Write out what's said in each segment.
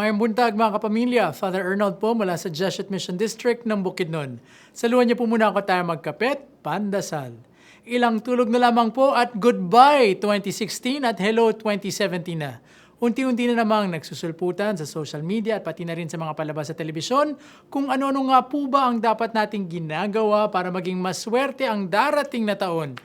Mayang buntag mga kapamilya, Father Arnold po mula sa Jesuit Mission District ng Bukidnon. Saluhan niyo po muna ako tayo magkapit, pandasal. Ilang tulog na lamang po at goodbye 2016 at hello 2017 na. Unti-unti na namang nagsusulputan sa social media at pati na rin sa mga palabas sa telebisyon kung ano-ano nga po ba ang dapat nating ginagawa para maging maswerte ang darating na taon.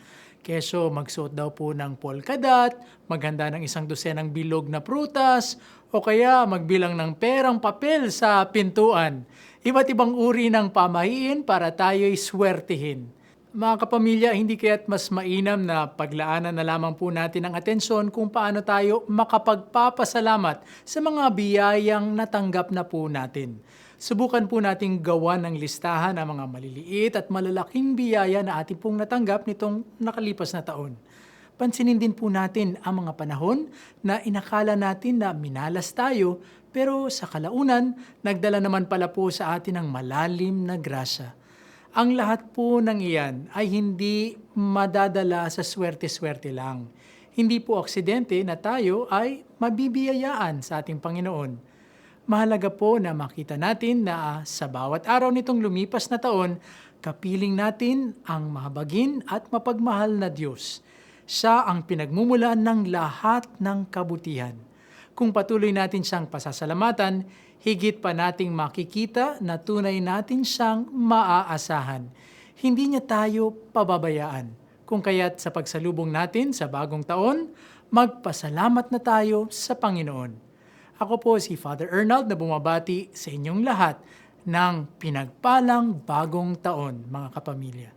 Keso magsuot daw po ng polkadot, maghanda ng isang dosenang bilog na prutas, o kaya magbilang ng perang papel sa pintuan. Iba't ibang uri ng pamahiin para tayo'y swertihin. Mga kapamilya, hindi kaya't mas mainam na paglaanan na lamang po natin ang atensyon kung paano tayo makapagpapasalamat sa mga biyayang natanggap na po natin. Subukan po nating gawa ng listahan ang mga maliliit at malalaking biyaya na ating pong natanggap nitong nakalipas na taon. Pansinin din po natin ang mga panahon na inakala natin na minalas tayo pero sa kalaunan, nagdala naman pala po sa atin ng malalim na grasya. Ang lahat po ng iyan ay hindi madadala sa swerte-swerte lang. Hindi po aksidente na tayo ay mabibiyayaan sa ating Panginoon. Mahalaga po na makita natin na sa bawat araw nitong lumipas na taon, kapiling natin ang mahabagin at mapagmahal na Diyos. Siya ang pinagmumulan ng lahat ng kabutihan. Kung patuloy natin siyang pasasalamatan, higit pa nating makikita na tunay natin siyang maaasahan. Hindi niya tayo pababayaan. Kung kaya't sa pagsalubong natin sa bagong taon, magpasalamat na tayo sa Panginoon. Ako po si Father Arnold na bumabati sa inyong lahat ng pinagpalang bagong taon, mga kapamilya.